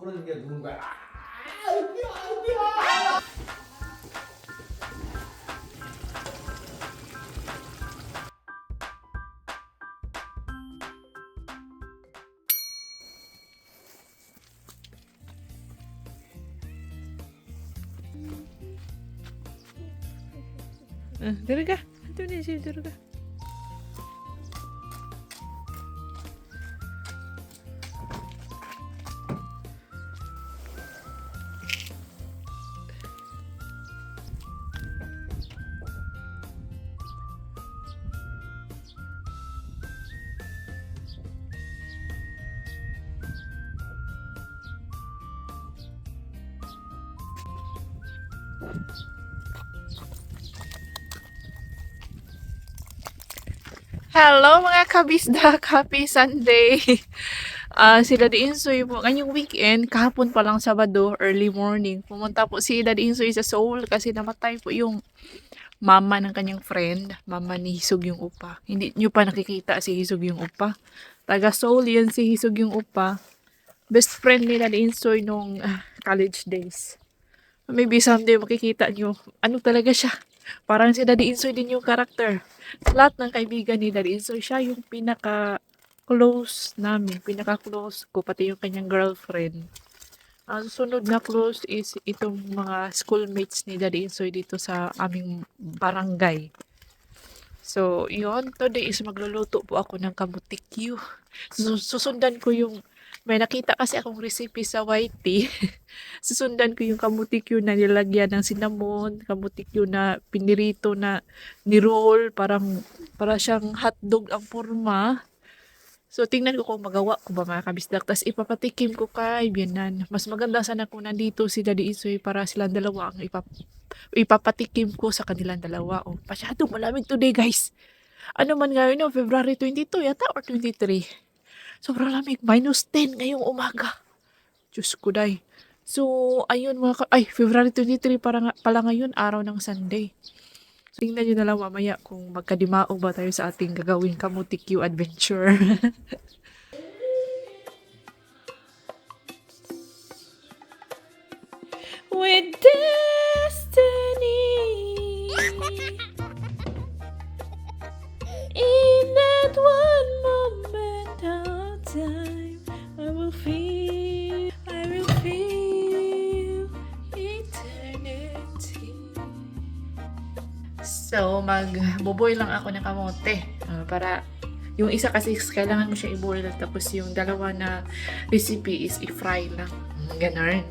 그러는 게 누군 거야? 아, 응, 들어가. 한돈이 들어가. Hello mga kabisda, happy Sunday! Ah, si Daddy Insoy po, ngayong weekend, kahapon pa lang Sabado, early morning, pumunta po si Daddy Insoy sa Seoul kasi namatay po yung mama ng kanyang friend, mama ni Hisog yung upa. Hindi nyo pa nakikita si Hisog yung upa. Taga Seoul yan si Hisog yung upa. Best friend ni Daddy Insoy nung ah, college days. Maybe someday makikita nyo, ano talaga siya. Parang si Daddy Insoy din yung karakter sa lahat ng kaibigan ni Daddy Insoy, siya yung pinaka close namin, pinaka close ko, pati yung kanyang girlfriend. Ang sunod na close is itong mga schoolmates ni Daddy Insoy dito sa aming barangay. So, yun. Today is magluluto po ako ng kamutikyu. So, susundan ko yung, may nakita kasi akong recipe sa YT. susundan ko yung kamutikyu na nilagyan ng cinnamon, kamutikyu na pinirito na ni-roll, parang, para siyang hotdog ang forma. So, tingnan ko kung magawa ko ba mga kabisdak. Tapos, ipapatikim ko kay Bianan. Mas maganda sana kung nandito si Daddy Isoy para silang dalawa ang ipap ipapatikim ko sa kanilang dalawa. Oh, masyadong malamig today, guys. Ano man ngayon, no? February 22 yata or 23. Sobrang lamig. Minus 10 ngayong umaga. Diyos ko, day. So, ayun mga ka- Ay, February 23 para nga, pala ngayon, araw ng Sunday. So, tingnan nyo na lang mamaya kung magkadimao ba tayo sa ating gagawin Kamutikyu Adventure. With destiny time I will feel I will feel eternity So, magbuboy lang ako ng kamote ah, para yung isa kasi kailangan mo siya i-boil tapos yung dalawa na recipe is i-fry lang. Ganon.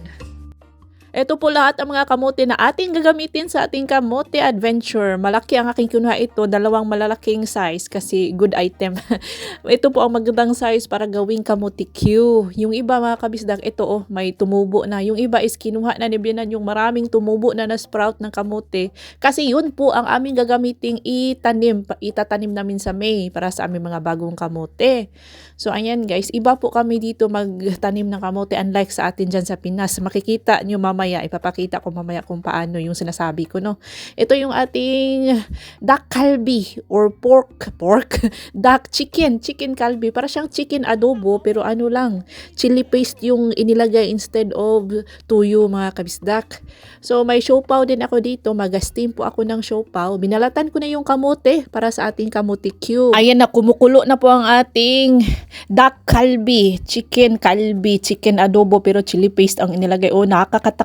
Ito po lahat ang mga kamote na ating gagamitin sa ating kamote adventure. Malaki ang aking kinuha ito, dalawang malalaking size kasi good item. ito po ang magandang size para gawing kamote Q. Yung iba mga kabisdak, ito oh, may tumubo na. Yung iba is kinuha na ni Bianan yung maraming tumubo na na sprout ng kamote. Kasi yun po ang aming gagamiting itanim, itatanim namin sa May para sa aming mga bagong kamote. So ayan guys, iba po kami dito magtanim ng kamote unlike sa atin dyan sa Pinas. Makikita nyo mamaya, ipapakita ko mamaya kung paano yung sinasabi ko, no? Ito yung ating duck kalbi or pork, pork, duck chicken, chicken kalbi. Para siyang chicken adobo pero ano lang, chili paste yung inilagay instead of tuyo mga kabisdak. So may siopaw din ako dito, mag-steam po ako ng siopaw. Binalatan ko na yung kamote para sa ating kamote cube. Ayan na, kumukulo na po ang ating duck kalbi, chicken kalbi, chicken adobo pero chili paste ang inilagay. Oh,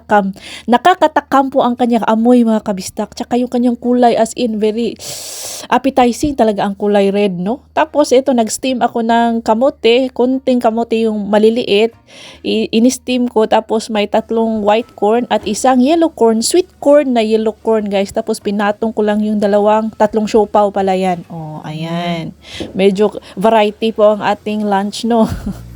nakakatakam. Nakakatakam po ang kanyang amoy mga kabistak. Tsaka yung kanyang kulay as in very appetizing talaga ang kulay red, no? Tapos ito, nag-steam ako ng kamote. Kunting kamote yung maliliit. In-steam ko. Tapos may tatlong white corn at isang yellow corn. Sweet corn na yellow corn, guys. Tapos pinatong ko lang yung dalawang, tatlong siopaw pala yan. Oh, ayan. Medyo variety po ang ating lunch, no?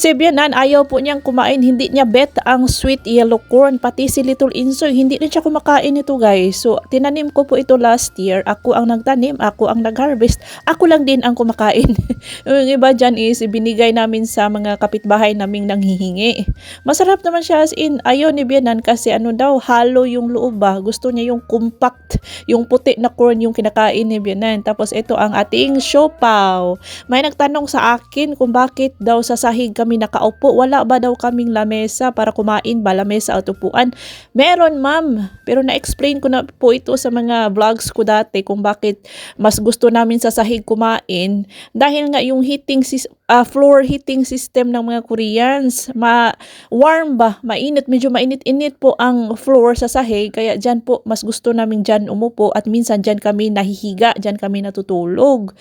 Si Bianan ayaw po niyang kumain, hindi niya bet ang sweet yellow corn, pati si Little Insoy, hindi rin siya kumakain ito guys. So, tinanim ko po ito last year, ako ang nagtanim, ako ang nag-harvest, ako lang din ang kumakain. yung iba dyan is binigay namin sa mga kapitbahay naming nanghihingi. Masarap naman siya as in, ayaw ni Bianan kasi ano daw, halo yung loob ba, gusto niya yung compact, yung puti na corn yung kinakain ni Bianan. Tapos ito ang ating siopaw. May nagtanong sa akin kung bakit daw sa sahig kami nakaupo. Wala ba daw kaming lamesa para kumain ba lamesa at upuan? Meron ma'am. Pero na-explain ko na po ito sa mga vlogs ko dati kung bakit mas gusto namin sa sahig kumain. Dahil nga yung heating ah, floor heating system ng mga Koreans, ma warm ba, mainit, medyo mainit-init po ang floor sa sahig. Kaya dyan po, mas gusto namin dyan umupo at minsan dyan kami nahihiga, dyan kami natutulog.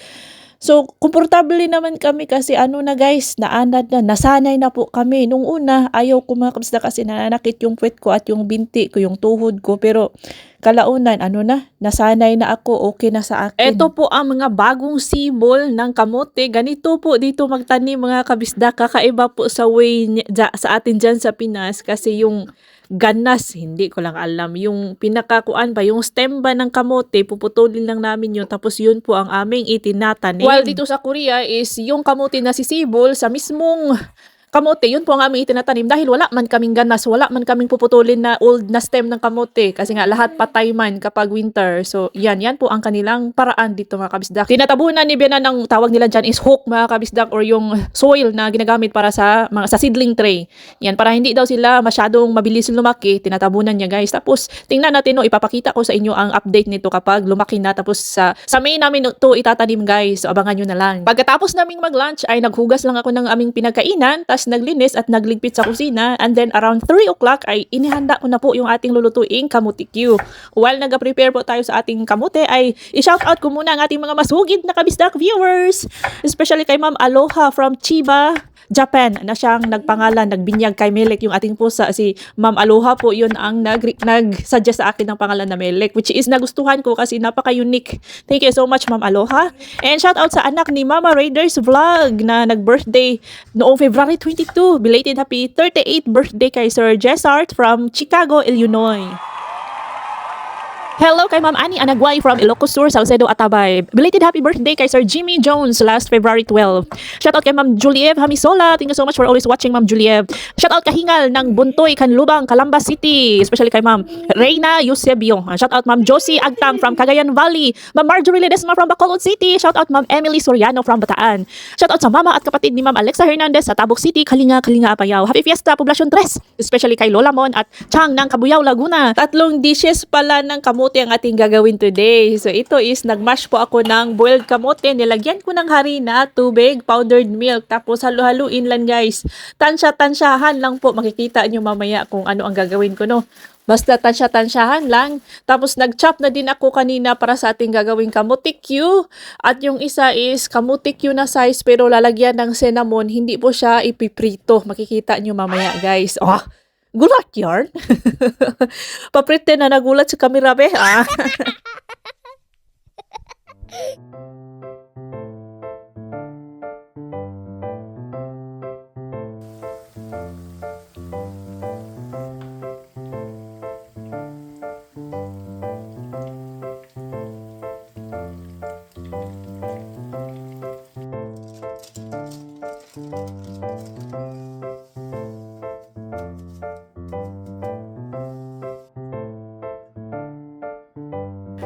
So, komportable naman kami kasi ano na guys, naanad na, nasanay na po kami. Nung una, ayaw ko mga kabisda kasi nananakit yung puwet ko at yung binti ko, yung tuhod ko. Pero kalaunan, ano na, nasanay na ako, okay na sa akin. Ito po ang mga bagong sibol ng kamote. Ganito po dito magtanim mga kabisda. Kakaiba po sa way sa atin dyan sa Pinas kasi yung ganas, hindi ko lang alam. Yung pinakakuan ba, yung stem ba ng kamote, puputulin lang namin yun. Tapos yun po ang aming itinatanim. While dito sa Korea is yung kamote na sisibol sa mismong kamote, yun po ang aming itinatanim dahil wala man kaming ganas, wala man kaming puputulin na old na stem ng kamote kasi nga lahat patay man kapag winter. So yan, yan po ang kanilang paraan dito mga kabisdak. Tinatabunan ni Bianan ng tawag nila dyan is hook mga kabisdak or yung soil na ginagamit para sa mga sa seedling tray. Yan, para hindi daw sila masyadong mabilis lumaki, tinatabunan niya guys. Tapos tingnan natin no, ipapakita ko sa inyo ang update nito kapag lumaki na tapos sa sa May namin to itatanim guys. So abangan nyo na lang. Pagkatapos naming mag-lunch ay naghugas lang ako ng aming pinagkainan, tas naglinis at nagligpit sa kusina and then around 3 o'clock ay inihanda ko na po yung ating lulutuing kamuti Q. While nag-prepare po tayo sa ating kamote ay i-shout out ko muna ang ating mga masugid na kabisdak viewers. Especially kay Ma'am Aloha from Chiba, Japan na siyang nagpangalan, nagbinyag kay Melek yung ating pusa. Si Ma'am Aloha po yun ang nag, nag-suggest sa akin ng pangalan na Melek which is nagustuhan ko kasi napaka-unique. Thank you so much Ma'am Aloha. And shout out sa anak ni Mama Raiders Vlog na nag-birthday noong February 22. Belated happy 38th birthday kay Sir Jessart from Chicago, Illinois. Hello kay Ma'am Annie Anagway from Ilocos Sur, Salcedo, Atabay. Belated happy birthday kay Sir Jimmy Jones last February 12. Shoutout kay Ma'am Juliev Hamisola. Thank you so much for always watching Ma'am Juliev. Shoutout kahingal ng Buntoy, Canlubang, Calamba City. Especially kay Ma'am Reina Eusebio. Shoutout Ma'am Josie Agtang from Cagayan Valley. Ma'am Marjorie Ledesma from Bacolod City. Shoutout Ma'am Emily Soriano from Bataan. Shoutout sa mama at kapatid ni Ma'am Alexa Hernandez sa Tabuk City, Kalinga, Kalinga, Apayao. Happy Fiesta, Poblacion 3. Especially kay Lola Mon at Chang ng Kabuyao, Laguna. Tatlong dishes pala ng kamote ang ating gagawin today. So ito is nagmash po ako ng boiled kamote. Nilagyan ko ng harina, tubig, powdered milk. Tapos halu-haluin lang guys. Tansya-tansyahan lang po. Makikita nyo mamaya kung ano ang gagawin ko no. Basta tansya-tansyahan lang. Tapos nag-chop na din ako kanina para sa ating gagawing Q. At yung isa is Q na size pero lalagyan ng cinnamon. Hindi po siya ipiprito. Makikita nyo mamaya guys. Oh, gulat yarn. Paprite na nagulat sa kamera be. Ah.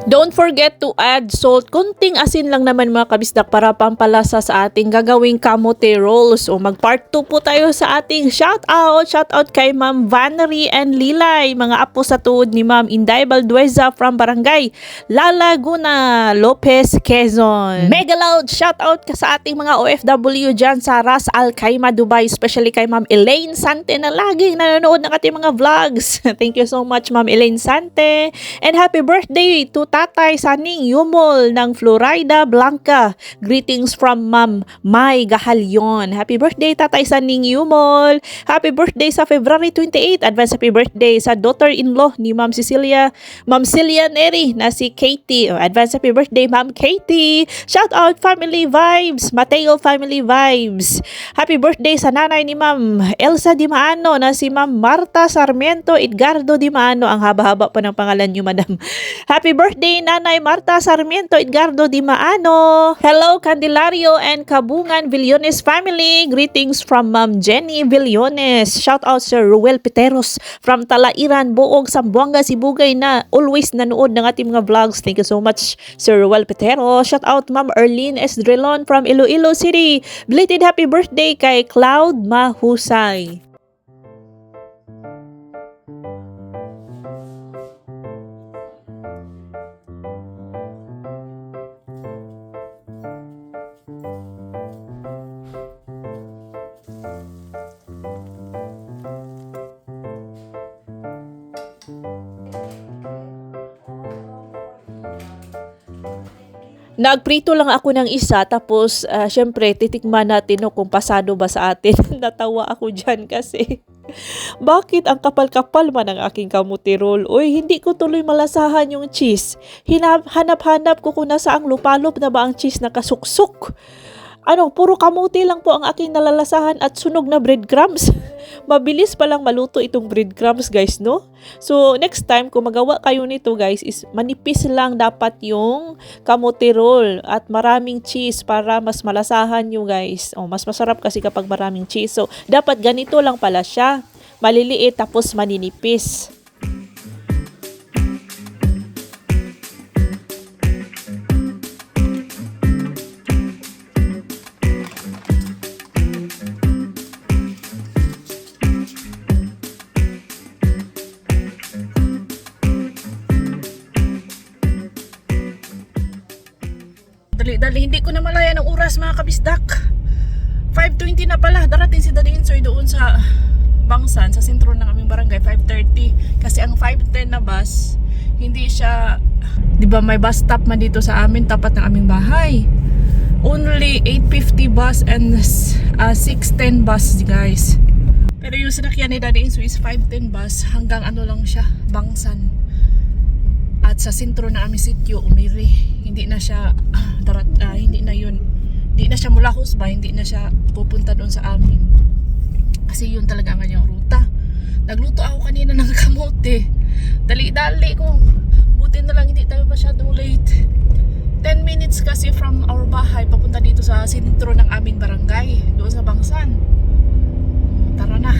Don't forget to add salt. Kunting asin lang naman mga kabisdak para pampalasa sa ating gagawing kamote rolls. O mag part 2 po tayo sa ating shout out. Shout out kay Ma'am Vanery and Lilay. Mga apo sa tuod ni Ma'am Inday Baldueza from Barangay Lalaguna, Lopez, Quezon. Mega loud shout out sa ating mga OFW dyan sa Ras Al Khaimah, Dubai. Especially kay Ma'am Elaine Sante na laging nanonood ng ating mga vlogs. Thank you so much Ma'am Elaine Sante. And happy birthday to Tatay Saning Yumol ng Florida Blanca. Greetings from Ma'am Mai Gahalyon. Happy birthday Tatay Saning Yumol. Happy birthday sa February 28. Advance happy birthday sa daughter-in-law ni Ma'am Cecilia, Ma'am Celia Neri na si Katie. Oh, advance happy birthday Ma'am Katie. Shout out Family Vibes, Mateo Family Vibes. Happy birthday sa nanay ni Ma'am Elsa Di Maano na si Ma'am Marta Sarmiento Edgardo Di Maano. Ang haba-haba pa ng pangalan niyo, Madam. Happy birthday Nanay Marta Sarmiento Edgardo Di Maano. Hello Candelario and Kabungan Villones family. Greetings from Ma'am Jenny Villones. Shout out Sir Ruel Piteros from Talairan, Buog, Sambuanga, Sibugay na always nanood ng ating mga vlogs. Thank you so much Sir Ruel Piteros. Shout out Ma'am Erlene Esdrelon from Iloilo City. Belated happy birthday kay Cloud Mahusay. Nagprito lang ako ng isa tapos ah, syempre titikman natin no, kung pasado ba sa atin. Natawa ako dyan kasi bakit ang kapal-kapal man ang aking kamuti roll? Uy, hindi ko tuloy malasahan yung cheese. Hinap, hanap-hanap ko kung nasaang lupalop na ba ang cheese na kasuksok. Ano, puro kamuti lang po ang aking nalalasahan at sunog na breadcrumbs. Mabilis palang maluto itong breadcrumbs guys, no? So, next time, kung magawa kayo nito guys, is manipis lang dapat yung kamote roll at maraming cheese para mas malasahan nyo guys. Oh, mas masarap kasi kapag maraming cheese. So, dapat ganito lang pala siya. Maliliit tapos maninipis. Sa Bangsan, sa sentro ng aming barangay, 5.30. Kasi ang 5.10 na bus, hindi siya, di ba may bus stop man dito sa amin, tapat ng aming bahay. Only 8.50 bus and uh, 6.10 bus guys. Pero yung sinakyan ni Daddy Insoy is 5.10 bus, hanggang ano lang siya, Bangsan. At sa sentro na aming sityo, umiri. Hindi na siya, darat, ah, hindi na yun, hindi na siya mula Husba, hindi na siya pupunta doon sa amin. Kasi yun talaga ang kanyang ruta. Nagluto ako kanina ng kamote. Dali-dali ko. Buti na lang hindi tayo masyadong late. 10 minutes kasi from our bahay papunta dito sa sentro ng aming barangay. Doon sa Bangsan. Tara na.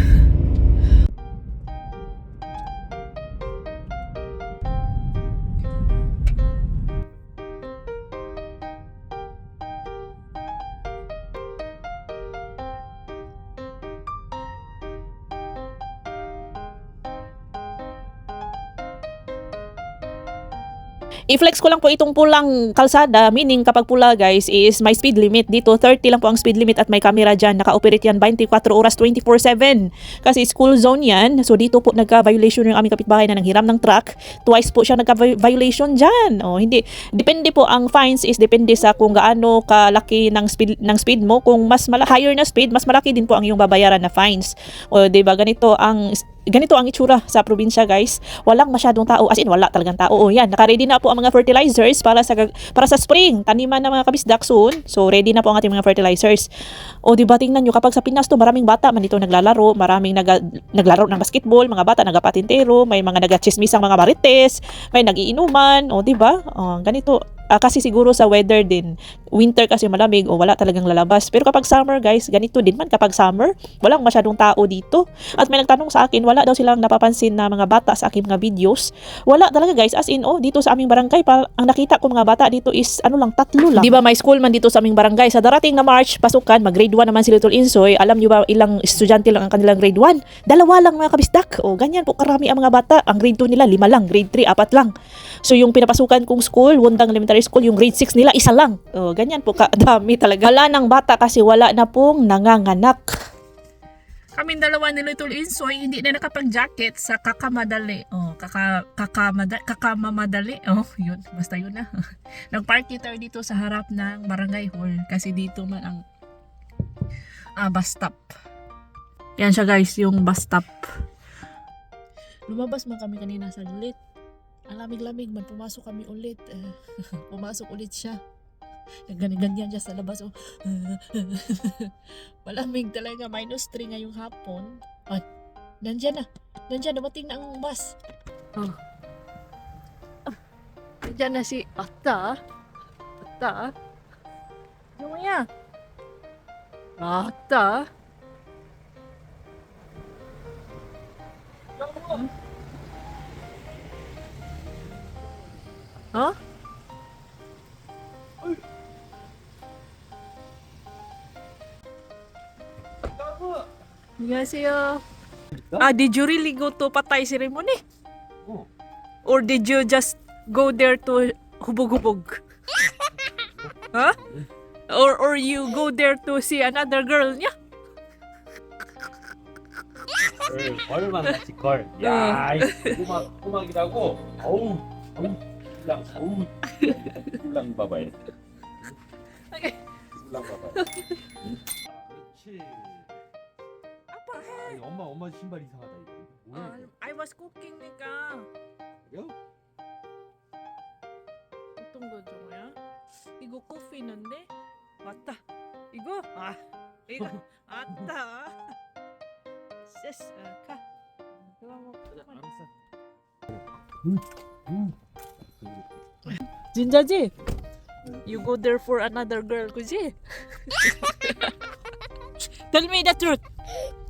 I-flex ko lang po itong pulang kalsada, meaning kapag pula guys is may speed limit. Dito 30 lang po ang speed limit at may camera dyan. Naka-operate yan 24 oras 24-7. Kasi school zone yan. So dito po nagka-violation yung aming kapitbahay na nanghiram ng truck. Twice po siya nagka-violation dyan. O, hindi. Depende po ang fines is depende sa kung gaano kalaki ng speed, ng speed mo. Kung mas mala- higher na speed, mas malaki din po ang iyong babayaran na fines. O, ba ganito ang ganito ang itsura sa probinsya guys. Walang masyadong tao. As in, wala talagang tao. O yan, naka-ready na po ang mga fertilizers para sa para sa spring. Taniman ng mga kabisdak soon. So, ready na po ang ating mga fertilizers. O di ba tingnan nyo, kapag sa Pinas to, maraming bata man dito naglalaro. Maraming nag, naglaro ng basketball. Mga bata nagapatintero. May mga nagachismisang mga marites. May nagiinuman. O di ba? O, ganito Ah, kasi siguro sa weather din. Winter kasi malamig o wala talagang lalabas. Pero kapag summer guys, ganito din man kapag summer, walang masyadong tao dito. At may nagtanong sa akin, wala daw silang napapansin na mga bata sa aking mga videos. Wala talaga guys, as in oh, dito sa aming barangay, pa, ang nakita ko mga bata dito is ano lang, tatlo lang. Di ba may school man dito sa aming barangay. Sa darating na March, pasukan, mag grade 1 naman si Little Insoy. Alam niyo ba ilang estudyante lang ang kanilang grade 1? Dalawa lang mga kabisdak. O ganyan po karami ang mga bata. Ang grade 2 nila, lima lang. Grade 3, apat lang. So yung pinapasukan kong school, Wundang Elementary School, yung grade 6 nila, isa lang. O ganyan po kadami talaga. Wala ng bata kasi wala na pong nanganganak. Kaming dalawa ni Little Insoy, hindi na nakapag-jacket sa kakamadali. Oh, kaka, kakamada, kakamamadali. Oh, yun. Basta yun na. Nag-party tayo dito sa harap ng barangay hall. Kasi dito man ang ah, bus stop. Yan siya guys, yung bus stop. Lumabas man kami kanina sa ulit. Ang lamig-lamig man, pumasok kami ulit. Eh, pumasok ulit siya. Ganyan-ganyan siya sa labas. Oh. Malamig talaga. Minus 3 ngayong hapon. At, nandyan na. Nandyan, dumating na ang bus. Oh. Ah, nandyan na si Ata. Ata. Yung maya. Ata. Hmm? Huh? 안녕하세요. Ah, did you really go to patay ceremony? Oh. Or did you just go there to hubog-hubog? huh? Or or you go there to see another girl niya? 걸, 걸만 같이 걸. 야, 이 꼬막, 꼬막이라고. 어우, 어우, 랑, 어우, 랑 봐봐요. 랑 봐봐요. 그렇지. 아빠 아니, 엄마, 엄마 신발 이상하다 이거. 뭐야 이거? I was cooking 니까 그래요? 어떤 거죠, 뭐야? 이거 커피는데? 맞다. 이거? 아, 이거 맞다. 아, 가. 그거 먹고 알았어. 진 Jinja Ji, mm. you go there for another girl, Kuji. Tell me the truth.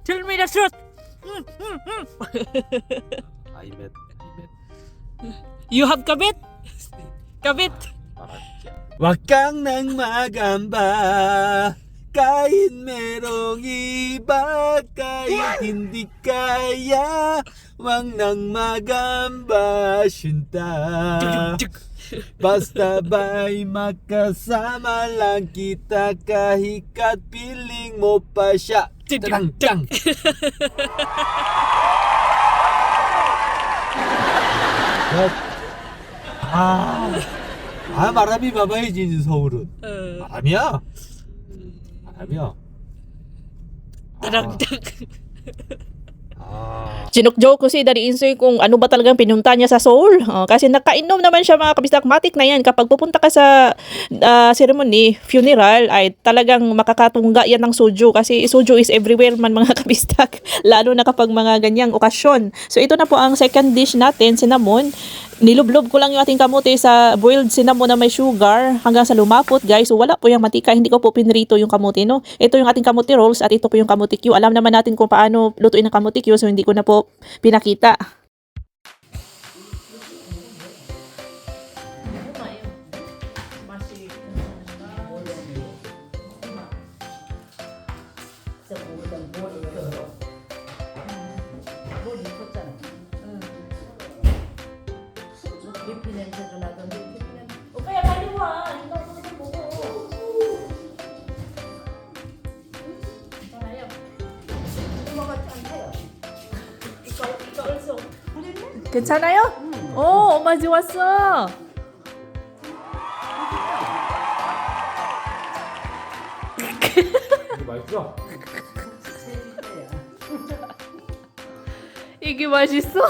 Tell me the truth. I bet. I bet. You have kabit? kabit? Wag kang nang magamba kahit merong iba kahit hindi kaya 왕낭마감 basinta Basta ba'y magkasama lang kita kahit piling mo pa siya Tang tang 아, 아 마람이 봐봐야지 서울은 어. 마람이야 마람이야 아. 따랑따랑 Sinukjoke ko si Daddy Insoy kung ano ba talagang pinunta niya sa Seoul. Oh, kasi nakainom naman siya mga kabisdak. Matik na yan. Kapag pupunta ka sa ah, ceremony, funeral, ay talagang makakatungga yan ng soju. Kasi soju is everywhere man mga kabisdak. Lalo na kapag mga ganyang okasyon. So ito na po ang second dish natin, cinnamon. Nilublob ko lang yung ating kamote sa boiled cinnamon na may sugar hanggang sa lumapot guys. So wala po yung matika. Hindi ko po pinrito yung kamote no. Ito yung ating kamote rolls at ito po yung kamote Q. Alam naman natin kung paano lutuin ang kamote Q so hindi ko na po pinakita. 그러라던데 그냥. 오빠야 빨리 와. 이거 좀 보고. 괜찮아요. 이모가 안 돼요. 이거 이거 얼쑤 괜찮아요? 오 어, 엄마 좋았어. 이게 맛있어?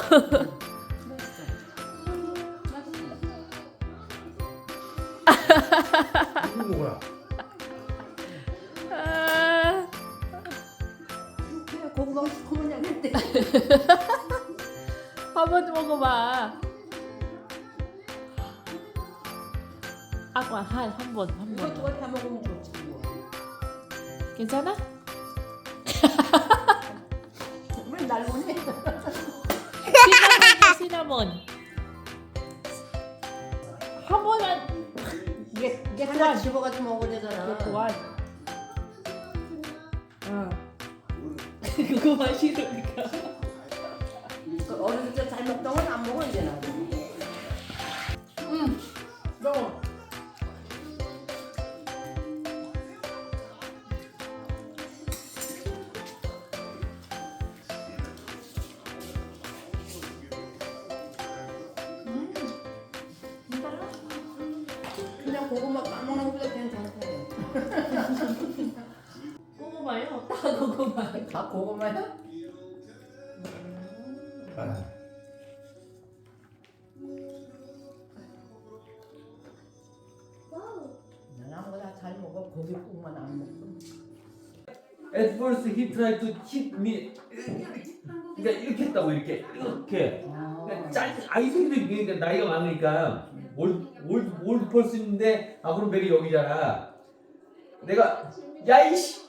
먹어봐. ako 한, 한 번, 한 번. 이것도 다 먹으면 좋지 뭐. 괜찮아? 왜 날 보내? 시나몬이야, 시나몬. 한 번은 이게 이게 하나 집어가지고 먹어야 되잖아. 좋아. 응. 그거만 싫으니까. 그 어렸을 때 잘 먹던 건 안 먹어 이제는. 응. 먹어. 그냥 고구마 까먹는 것보다 괜찮대. 고구마요? 다 고구마. 다 고구마야? 난 아무거나 잘 먹어 고깃국만 안 먹고. At first he tried to hit me. 그러니까 이렇게 했다고 이렇게 이렇게. 그러니까 짧 아이들도 이게 나이가 많으니까 올드 펄슨인데 앞으로 맥이 여기잖아. 내가 야이씨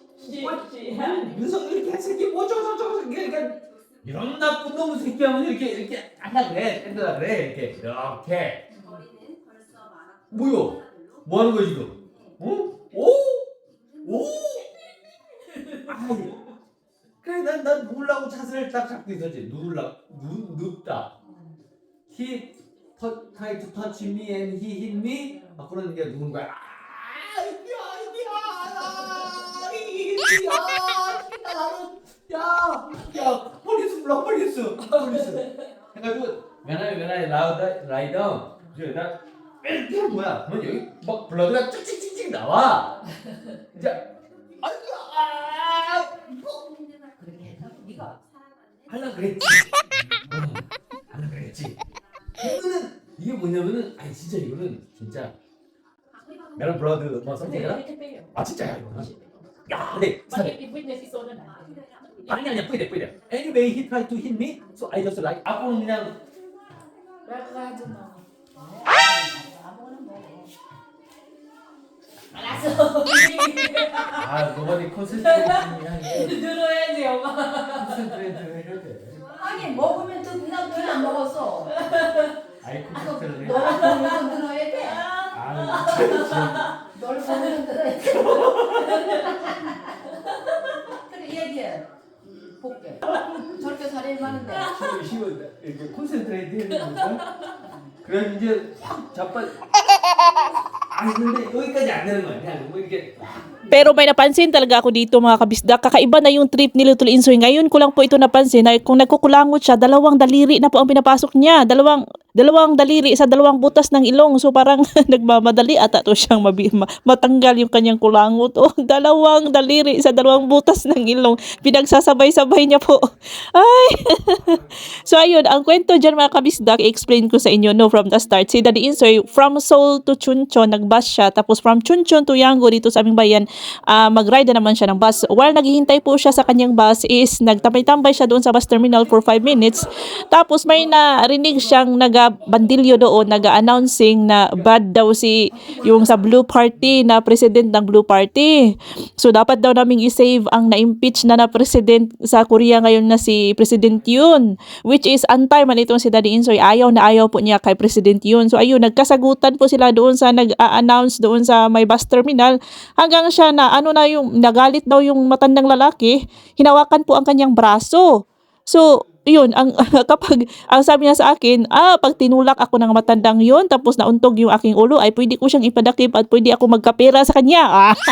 윤석 이렇게 한 새끼 뭐저저저 그러니까 이런 나쁜 놈 새끼 하면 이렇게 이렇게 안나 그래 땡겨라 그래. 이렇게 이렇게. 뭐요? 뭐 하는 거야 지금? 어? 오? 오? 아이 그래 난, 난 누르려고 자세를 딱 잡고 있었지. 누르려 누, 눕다. He 터, tried to touch me and he hit me. 막 그러는 게 누군 거야. 아 이야. 이야. 이야 야 야 폴리스 불러 폴리스 폴리스 해가지고 when I when I lie, lie down 이제 나한 거야 그러면 여기 막 블러드가 쭉쭉쭉쭉 나와 이제 아이고 아 그렇게 해서 네가 하려 그랬지. 어, 하려 그랬지. 이거는 이게 뭐냐면은 아니 진짜 이거는 진짜 메론 블러드 뭐 선택이야? 아 진짜야 이거는. 야, 네. 사네. 아니 아니야 뿌이대 뿌이대. Anyway, he tried to hit me, so I just like 앞으로 그냥 아무거나 먹어. 아 nobody concentrating 들어야지 엄마. concentrate 해야 돼. 아니 먹으면 또 그냥 그냥 안 먹었어. 아이 너 concentrate. 보면서 들어야 돼. 아. 널 보면서 들어야 돼. 그래 얘기해. 볼게. 저렇게 살이 많은데. 쉬워 쉬워 이렇게 콘센트레이트 해야 되니까 그럼 이제 확 자빠 Pero may napansin talaga ako dito mga kabisdak. Kakaiba na yung trip ni Little Insoy. Ngayon ko lang po ito napansin na kung nagkukulangot siya, dalawang daliri na po ang pinapasok niya. Dalawang dalawang daliri sa dalawang butas ng ilong. So parang nagmamadali ata to siyang mabi- matanggal yung kanyang kulangot. Oh, dalawang daliri sa dalawang butas ng ilong. Pinagsasabay-sabay niya po. Ay! so ayun, ang kwento dyan mga kabisdak, i-explain ko sa inyo no from the start. Si Daddy Insoy, from Seoul to Chuncheon, nagba nag-bus siya. Tapos from Chuncheon to Yangon dito sa aming bayan, ah, mag-ride na naman siya ng bus. While naghihintay po siya sa kanyang bus is nagtambay-tambay siya doon sa bus terminal for 5 minutes. Tapos may narinig siyang naga-bandilyo doon, naga-announcing na bad daw si yung sa Blue Party na president ng Blue Party. So dapat daw naming i-save ang na-impeach na na president sa Korea ngayon na si President Yoon. Which is antay man itong si Daddy Insoy. Ayaw na ayaw po niya kay President Yoon. So ayun, nagkasagutan po sila doon sa nag-a-announce doon sa may bus terminal hanggang siya na ano na yung nagalit daw yung matandang lalaki, hinawakan po ang kanyang braso. So, yun, ang kapag ang sabi niya sa akin, ah, pag tinulak ako ng matandang yun, tapos nauntog yung aking ulo, ay pwede ko siyang ipadakip at pwede ako magkapera sa kanya. Ah.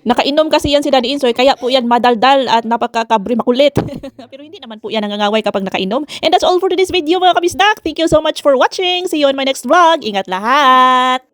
Nakainom kasi yan si Daddy Insoy, kaya po yan madaldal at napakakabri makulit. Pero hindi naman po yan nangangaway kapag nakainom. And that's all for today's video mga kabisdak. Thank you so much for watching. See you on my next vlog. Ingat lahat!